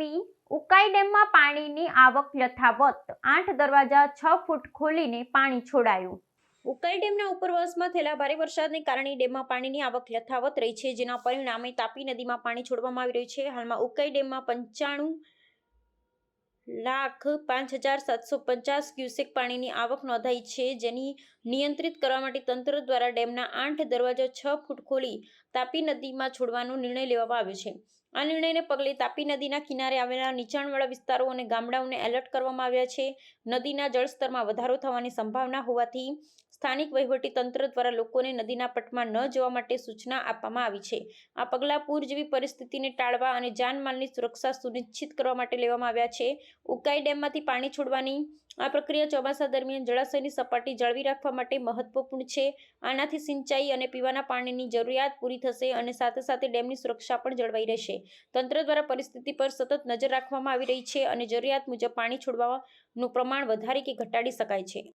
તાપી ઉકાઈ ડેમમાં પાણીની આવક યથાવત. આઠ દરવાજા છ ફૂટ ખોલીને પાણી છોડાયું. ઉકાઈ ડેમના ઉપરવાસમાં થયેલા ભારે વરસાદને કારણે ડેમમાં પાણીની આવક યથાવત રહી છે, જેના પરિણામે તાપી નદીમાં પાણી છોડવામાં આવી રહ્યું છે. હાલમાં ઉકાઈ ડેમમાં પંચાણું લાખ પાંચ હજાર સાતસો પચાસ ક્યુસેક પાણીની આવક નોંધાઈ છે. જેની નિયંત્રિત કરવા માટે તંત્ર દ્વારા ડેમના આઠ દરવાજા છ ફૂટ ખોલી તાપી નદીમાં છોડવાનો નિર્ણય લેવામાં આવ્યો છે. આ નિર્ણયને પગલે તાપી નદીના કિનારે આવેલા નીચાણવાળા વિસ્તારો અને ગામડાઓને એલર્ટ કરવામાં આવ્યા છે. નદીના જળસ્તરમાં વધારો થવાની સંભાવના હોવાથી સ્થાનિક તંત્ર દ્વારા લોકોને નદીના પટમાં ન જવા માટે સૂચના આપવામાં આવી છે. આ પગલાં પૂર જેવી પરિસ્થિતિને ટાળવા અને જાનમાલની સુરક્ષા સુનિશ્ચિત કરવા માટે લેવામાં આવ્યા છે. ઉકાઈ ડેમમાંથી પાણી છોડવાની આ પ્રક્રિયા ચોમાસા દરમિયાન જળાશયની સપાટી જાળવી રાખવા માટે મહત્વપૂર્ણ છે. આનાથી સિંચાઈ અને પીવાના પાણીની જરૂરિયાત પૂરી થશે અને સાથે સાથે ડેમની સુરક્ષા પણ જળવાઈ રહેશે. તંત્ર દ્વારા પરિસ્થિતિ પર સતત નજર રાખવામાં આવી રહી છે અને જરૂરિયાત મુજબ પાણી છોડવાનું પ્રમાણ વધારી કે ઘટાડી શકાય છે.